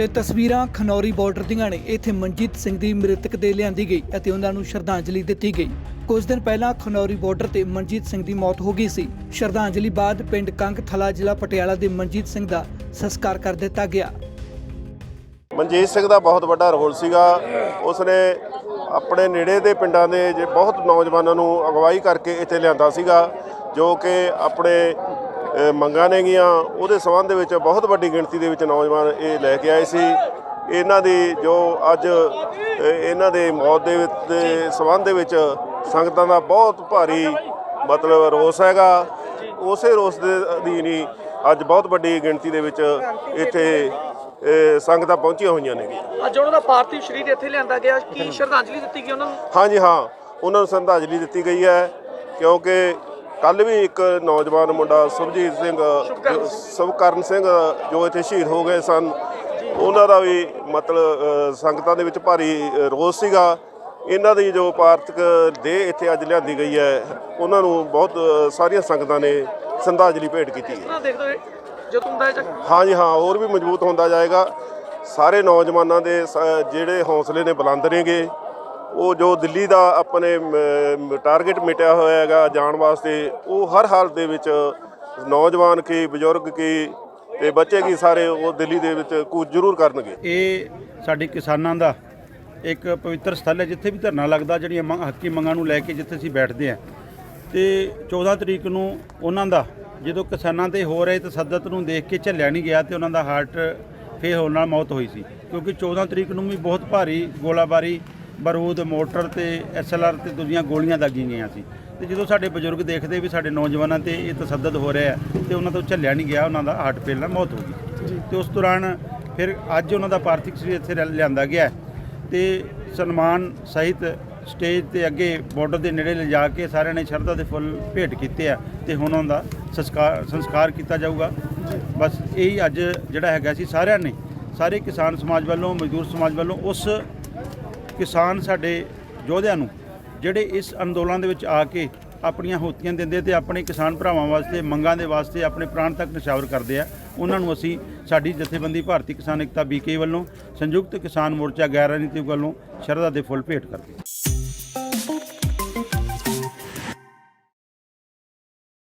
ਇਹ ਤਸਵੀਰਾਂ ਖਨੌਰੀ ਬਾਰਡਰ ਦੀਆਂ ਨੇ। ਇੱਥੇ ਮਨਜੀਤ ਸਿੰਘ ਦੀ ਮ੍ਰਿਤਕ ਦੇ ਲਿਆਂਦੀ ਗਈ ਅਤੇ ਉਹਨਾਂ ਨੂੰ ਸ਼ਰਧਾਂਜਲੀ ਦਿੱਤੀ ਗਈ। ਕੁਝ ਦਿਨ ਪਹਿਲਾਂ ਖਨੌਰੀ ਬਾਰਡਰ ਤੇ ਮਨਜੀਤ ਸਿੰਘ ਦੀ ਮੌਤ ਹੋ ਗਈ ਸੀ। ਸ਼ਰਧਾਂਜਲੀ ਬਾਅਦ ਪਿੰਡ ਕੰਗ ਥਲਾ ਜ਼ਿਲ੍ਹਾ ਪਟਿਆਲਾ ਦੇ ਮਨਜੀਤ ਸਿੰਘ ਦਾ ਸੰਸਕਾਰ ਕਰ ਦਿੱਤਾ ਗਿਆ। ਮਨਜੀਤ ਸਿੰਘ ਦਾ ਬਹੁਤ ਵੱਡਾ ਰੋਲ ਸੀਗਾ। ਉਸਨੇ ਆਪਣੇ ਨੇੜੇ ਦੇ ਪਿੰਡਾਂ ਦੇ ਜੇ ਬਹੁਤ ਨੌਜਵਾਨਾਂ ਨੂੰ ਅਗਵਾਈ ਕਰਕੇ ਇੱਥੇ ਲਿਆਂਦਾ ਸੀਗਾ, ਜੋ ਕਿ ਆਪਣੇ ਮੰਗਾਂ ਨੇਗੀਆਂ ਉਹਦੇ ਸੰਬੰਧ ਵਿੱਚ ਬਹੁਤ ਵੱਡੀ ਗਿਣਤੀ ਦੇ ਵਿੱਚ ਨੌਜਵਾਨ ਇਹ ਲੈ ਕੇ ਆਏ ਸੀ। ਇਹਨਾਂ ਦੀ ਜੋ ਅੱਜ ਇਹਨਾਂ ਦੇ ਮੌਤ ਦੇ ਵਿੱਚ- ਦੇ ਸੰਬੰਧ ਵਿੱਚ ਸੰਗਤਾਂ ਦਾ ਬਹੁਤ ਭਾਰੀ ਮਤਲਬ ਰੋਸ ਹੈਗਾ। ਉਸੇ ਰੋਸ ਦੇ ਅਧੀਨ ਹੀ ਅੱਜ ਬਹੁਤ ਵੱਡੀ ਗਿਣਤੀ ਦੇ ਵਿੱਚ ਇੱਥੇ ਸੰਗਤਾਂ ਪਹੁੰਚੀਆਂ ਹੋਈਆਂ ਨੇ। ਅੱਜ ਉਹਨਾਂ ਦਾ ਪਾਰਥਿਵ ਸਰੀਰ ਇੱਥੇ ਲਿਆਂਦਾ ਗਿਆ। ਕੀ ਸ਼ਰਧਾਂਜਲੀ ਦਿੱਤੀ ਗਈ ਉਹਨਾਂ ਨੂੰ? ਹਾਂਜੀ ਹਾਂ। ਉਹਨਾਂ ਨੂੰ ਸ਼ਰਧਾਂਜਲੀ ਦਿੱਤੀ ਗਈ ਹੈ ਕਿਉਂਕਿ ਕੱਲ ਵੀ ਇੱਕ ਨੌਜਵਾਨ ਮੁੰਡਾ ਸੁਭਜੀਤ ਸਿੰਘ ਸੁਭਕਰਨ ਸਿੰਘ। ਜੋ ਇੱਥੇ ਸ਼ਹੀਦ ਹੋ ਗਏ ਸਨ। ਉਹਨਾਂ ਦਾ ਵੀ ਮਤਲਬ ਸੰਗਤਾਂ ਦੇ ਵਿੱਚ ਭਾਰੀ ਰੋਸ ਸੀਗਾ। ਇਹਨਾਂ ਦੀ ਜੋ ਪਾਰਥਿਕ ਦੇਹ ਇੱਥੇ ਅੱਜ ਲਿਆਂਦੀ ਗਈ ਹੈ ਉਹਨਾਂ ਨੂੰ ਬਹੁਤ ਸਾਰੀਆਂ ਸੰਗਤਾਂ ਨੇ ਸ਼ਰਧਾਂਜਲੀ ਭੇਟ ਕੀਤੀ ਹੈ। ਹੁੰਦਾ ਹੈ ਜਾਂ ਹਾਂਜੀ ਹਾਂ ਹੋਰ ਵੀ ਮਜ਼ਬੂਤ ਹੁੰਦਾ ਜਾਏਗਾ। ਸਾਰੇ ਨੌਜਵਾਨਾਂ ਦੇ ਸ- ਜਿਹੜੇ ਹੌਸਲੇ ਨੇ ਬੁਲੰਦ ਨੇਗੇ। ਉਹ ਜੋ ਦਿੱਲੀ ਦਾ ਆਪਣੇ ਟਾਰਗੇਟ ਮਿਟਿਆ ਹੋਇਆ ਹੈਗਾ ਜਾਣ ਵਾਸਤੇ ਉਹ ਹਰ ਹਾਲ ਦੇ ਵਿੱਚ ਨੌਜਵਾਨ ਕੀ ਬਜ਼ੁਰਗ ਕੀ ਤੇ ਬੱਚੇ ਕੀ ਸਾਰੇ ਉਹ ਦਿੱਲੀ ਦੇ ਵਿੱਚ ਕੂਚ ਜ਼ਰੂਰ ਕਰਨਗੇ। ਇਹ ਸਾਡੇ ਕਿਸਾਨਾਂ ਦਾ ਇੱਕ ਪਵਿੱਤਰ ਸਥਲ ਹੈ ਜਿੱਥੇ ਵੀ ਧਰਨਾ ਲੱਗਦਾ ਜਿਹੜੀਆਂ ਮੰਗ ਹੱਕੀ ਮੰਗਾਂ ਨੂੰ ਲੈ ਕੇ ਜਿੱਥੇ ਅਸੀਂ ਬੈਠਦੇ ਹਾਂ। ਤੇ 14 ਤਰੀਕ ਨੂੰ ਉਹਨਾਂ ਦਾ ਜਦੋਂ ਕਿਸਾਨਾਂ ਤੇ ਹੋ ਰਹੇ ਤਸੱਦਦ ਨੂੰ ਦੇਖ ਕੇ ਝੱਲਿਆ ਨਹੀਂ ਗਿਆ ਤੇ ਉਹਨਾਂ ਦਾ ਹਾਰਟ ਫੇਲ ਹੋਣ ਨਾਲ ਮੌਤ ਹੋਈ ਸੀ। ਕਿਉਂਕਿ 14 ਤਰੀਕ ਨੂੰ ਵੀ ਬਹੁਤ ਭਾਰੀ ਗੋਲਾਬਾਰੀ ਬਾਰੂਦ ਮੋਟਰ ਤੇ ਐਸਐਲਆਰ ਤੇ ਦੂਜੀਆਂ ਗੋਲੀਆਂ ਦਾਗੀਆਂ ਗਈਆਂ ਸੀ। ਤੇ ਜਦੋਂ ਸਾਡੇ ਬਜ਼ੁਰਗ ਦੇਖਦੇ ਵੀ ਸਾਡੇ ਨੌਜਵਾਨਾਂ ਤੇ ਇਹ ਤਸੱਦਦ ਹੋ ਰਿਹਾ ਤੇ ਉਹਨਾਂ ਤੋਂ ਝੱਲਿਆ ਨਹੀਂ ਗਿਆ ਉਹਨਾਂ ਦਾ ਹਾਰਟ ਫੇਲ ਨਾਲ ਮੌਤ ਹੋ ਗਈ। ਤੇ ਉਸ ਦੌਰਾਨ ਫਿਰ ਅੱਜ ਉਹਨਾਂ ਦਾ ਪਾਰਥਿਵ ਸਰੀਰ ਇੱਥੇ ਲਿਆ- ਲਿਆਂਦਾ ਗਿਆ ਤੇ ਸਨਮਾਨ ਸਹਿਤ ਸਟੇਜ ਤੇ ਅੱਗੇ ਬਾਰਡਰ ਦੇ ਨੇੜੇ ਲਿਜਾ ਕੇ ਸਾਰਿਆਂ ਨੇ ਸ਼ਰਧਾ ਦੇ ਫੁੱਲ ਭੇਟ ਕੀਤੇ ਆ ਤੇ ਹੁਣ ਉਹਨਾਂ ਦਾ ਸੰਸਕਾਰ ਸੰਸਕਾਰ ਕੀਤਾ ਜਾਊਗਾ। ਬਸ ਇਹੀ ਅੱਜ ਜਿਹੜਾ ਹੈਗਾ ਸੀ ਸਾਰਿਆਂ ਨੇ, ਸਾਰੇ ਕਿਸਾਨ ਸਮਾਜ ਵੱਲੋਂ, ਮਜ਼ਦੂਰ ਸਮਾਜ ਵੱਲੋਂ ਉਸ ਕਿਸਾਨ ਸਾਡੇ ਯੋਧਿਆਂ ਨੂੰ ਜਿਹੜੇ ਇਸ ਅੰਦੋਲਨ ਦੇ ਵਿੱਚ ਆ ਕੇ ਆਪਣੀਆਂ ਹੋਤੀਆਂ ਦਿੰਦੇ ਤੇ ਆਪਣੇ ਕਿਸਾਨ ਭਰਾਵਾਂ ਵਾਸਤੇ, ਮੰਗਾਂ ਦੇ ਵਾਸਤੇ ਆਪਣੇ ਪ੍ਰਾਣ ਤੱਕ ਨਿਸ਼ਾਵਰ ਕਰਦੇ ਆ, ਉਹਨਾਂ ਨੂੰ ਅਸੀਂ ਸਾਡੀ ਜਥੇਬੰਦੀ ਭਾਰਤੀ ਕਿਸਾਨ ਏਕਤਾ ਬੀਕੇ ਵੱਲੋਂ ਸੰਯੁਕਤ ਕਿਸਾਨ ਮੋਰਚਾ ਗੈਰ ਰਾਜਨੀਤਿਕ ਵੱਲੋਂ ਸ਼ਰਧਾ ਦੇ ਫੁੱਲ ਭੇਟ ਕਰਦੇ